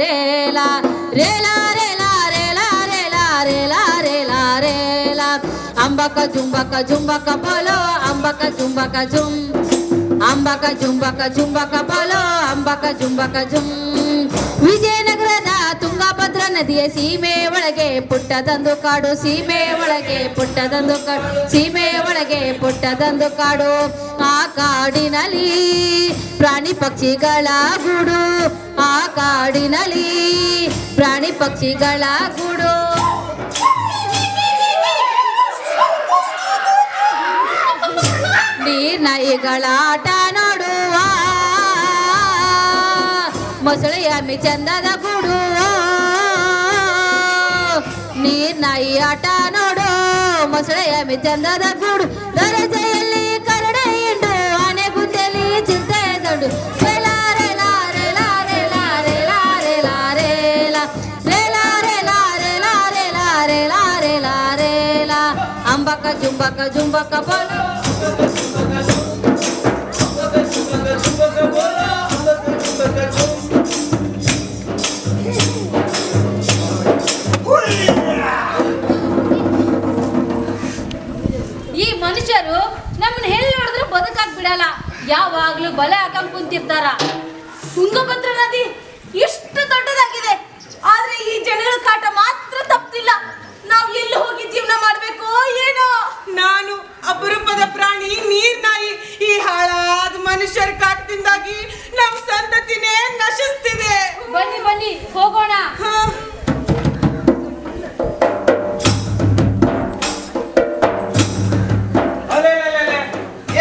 Rela Rela Rela Rela Rela Rela Rela Rela అంబక జుంబక జుంబక polo అంబక జుంబక జుం ಅಂಬಕ ಜುಂಬಕ ಜುಂಬಕ pulao ಅಂಬಕ ಜುಂಬಕ ಜುಂ ವಿಜಯನಗರದ ತುಂಗಭದ್ರಾ ನದಿಯ ಸೀಮೆ ಒಳಗೆ ಪುಟ್ಟದಂದು ಕಾಡು ಸೀಮೆ ಒಳಗೆ ಪುಟ್ಟದಂದು ಕಾಡು ಸೀಮೆ ಒಳಗೆ ಪುಟ್ಟದಂದು ಕಾಡು ಆ ಕಾಡಿನಲ್ಲಿ ಪ್ರಾಣಿ ಪಕ್ಷಿಗಳ ಗೂಡು ಆ ಕಾಡಿನಲ್ಲಿ ಪ್ರಾಣಿ ಪಕ್ಷಿಗಳ ಗೂಡು ನೀರ್ನಾಯಿಗಳ ಆಟ ನೋಡುವ ಮೊಸಳೆಯ ಮಿ ಚಂದದ ಗೂಡು ನೀರ್ನಾಯಿ ಆಟ ನೋಡು ಮೊಸಳೆಯ ಮಿ ಚಂದದ ಗೂಡು ಈ ಮನುಷ್ಯರು ನಮ್ಮನ್ನ ಹೇಳಿ ನೋಡಿದ್ರೆ ಬದುಕಾಕ್ ಬಿಡಲ್ಲ. ಯಾವಾಗ್ಲೂ ಬಲೆ ಹಾಕಂಗ್ ಕುಂತಿರ್ತಾರ. ತುಂಗಭದ್ರ ನದಿ ಇಷ್ಟು ಬನ್ನಿ ಹೋಗೋಣ.